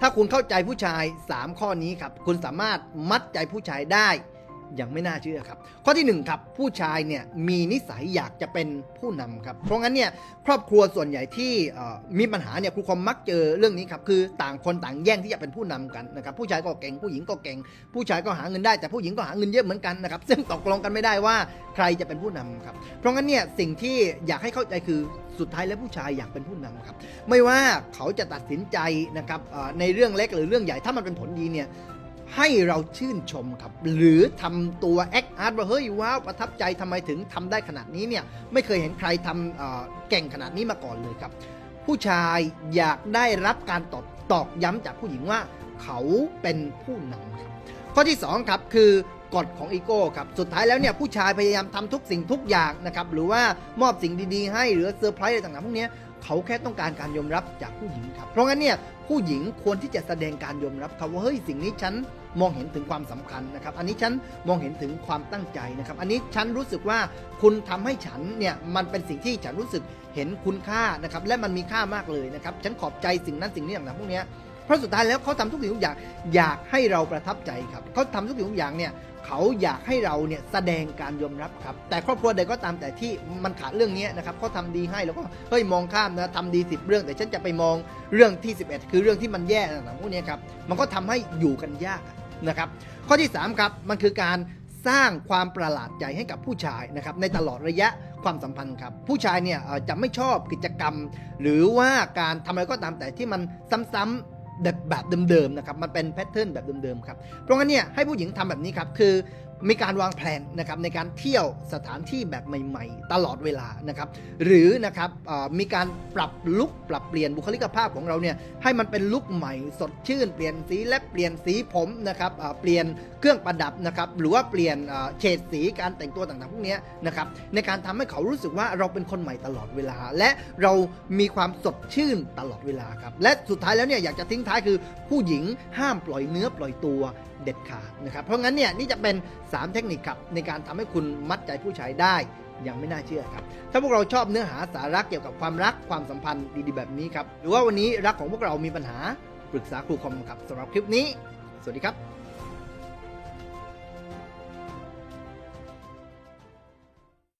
ถ้าคุณเข้าใจผู้ชาย 3 ข้อนี้ครับ คุณสามารถมัดใจผู้ชายได้ ย่างไม่น่าเชื่อครับ ข้อที่หนึ่งครับผู้ชายเนี่ยมีนิสัยอยากจะเป็นผู้นำครับ เพราะงั้นเนี่ยครอบครัวส่วนใหญ่ที่มีปัญหาเนี่ยครูคอมมักเจอเรื่องนี้ครับคือต่างคนต่างแย่งที่จะเป็นผู้นำกันนะครับผู้ชายก็เก่งผู้หญิงก็เก่ง ผู้ชายก็หาเงินได้แต่ผู้หญิงก็หาเงินเยอะเหมือนกันนะครับซึ่งตกลงกันไม่ได้ว่าใครจะเป็นผู้นำครับเพราะงั้นเนี่ยสิ่งที่อยากให้เข้าใจคือสุดท้ายแล้วผู้ชายอยากเป็นผู้นำครับ ไม่ว่าเขาจะตัดสินใจนะครับในเรื่องเล็กหรือเรื่องใหญ่ถ้ามันเป็นผลดีเนี่ย ให้เราชื่นชมครับ หรือทำตัวแอคอาร์ตว่าเฮ้ยว้าวประทับใจทำไมถึงทำได้ขนาดนี้เนี่ยไม่เคยเห็นใครทำเก่งขนาดนี้มาก่อนเลยครับ ผู้ชายอยากได้รับการตอบตอกย้ำจากผู้หญิงว่าเขาเป็นผู้นำครับข้อที่ 2 ครับคือกฎของอีโก้ครับสุดท้ายแล้วเนี่ยผู้ชายพยายามทำทุกสิ่งทุกอย่างนะครับหรือว่ามอบสิ่งดีๆ ให้หรือเซอร์ไพรส์อะไรต่างๆพวกนี้ เขาแค่ต้องการการยอมรับจากผู้หญิงครับ เพราะงั้นเนี่ยผู้หญิงควรที่จะแสดงการยอมรับครับว่าเฮ้ยสิ่งนี้ฉันมองเห็นถึงความสำคัญนะครับ อันนี้ฉันมองเห็นถึงความตั้งใจนะครับ อันนี้ฉันรู้สึกว่าคุณทำให้ฉันเนี่ยมันเป็นสิ่งที่ฉันรู้สึกเห็นคุณค่านะครับ และมันมีค่ามากเลยนะครับ ฉันขอบใจสิ่งนั้นสิ่งนี้ต่างๆพวกเนี้ย เพราะสุดท้ายแล้วเขาทำทุกสิ่งทุกอย่างอยากให้เราประทับใจครับเขาทำทุกสิ่งทุกอย่างเนี่ยเขาอยากให้เราเนี่ยแสดงการยอมรับครับ แต่ครอบครัวใดก็ตามแต่ที่มันขาดเรื่องนี้นะครับเขาทำดีให้แล้วก็เฮ้ยมองข้ามนะทำดีสิบเรื่อง แต่ฉันจะไปมองเรื่องที่ 11 คือเรื่องที่มันแย่ต่างๆพวกนี้ครับมันก็ทำให้อยู่กันยากนะครับ ข้อที่3ครับมันคือการสร้างความประหลาดใจให้กับผู้ชายนะครับในตลอดระยะความสัมพันธ์ครับผู้ชายเนี่ยจะไม่ชอบกิจกรรม หรือว่าการทำอะไรก็ตามแต่ที่มันซ้ำๆ แบบแบบเดิมๆนะครับมันเป็นแพทเทิร์นแบบเดิมๆครับเพราะงั้นเนี่ยให้ผู้หญิงทำแบบนี้ครับคือ มีการวางแผนนะครับในการเที่ยวสถานที่แบบใหม่ ๆ ตลอดเวลานะครับหรือนะครับมีการปรับลุกปรับเปลี่ยนบุคลิกภาพของเราเนี่ยให้มันเป็นลุกใหม่สดชื่น เปลี่ยนสีและเปลี่ยนสีผมนะครับเปลี่ยนเครื่องประดับนะครับหรือว่าเปลี่ยนเฉดสีการแต่งตัวต่างๆพวกนี้นะครับในการทำให้เขารู้สึกว่าเราเป็นคนใหม่ตลอดเวลา และเรามีความสดชื่นตลอดเวลาครับและสุดท้ายแล้วเนี่ยอยากจะทิ้งท้ายคือผู้หญิงห้ามปล่อยเนื้อปล่อยตัวเด็ดขาดนะครับเพราะงั้นเนี่ยนี่จะเป็น3 เทคนิคครับในการทำให้คุณมัดใจผู้ชายได้อย่างไม่น่าเชื่อครับ ถ้าพวกเราชอบเนื้อหาสาระเกี่ยวกับความรักความสัมพันธ์ดีๆแบบนี้ครับ หรือว่าวันนี้รักของพวกเรามีปัญหาปรึกษาครูคอมครับสำหรับคลิปนี้ สวัสดีครับ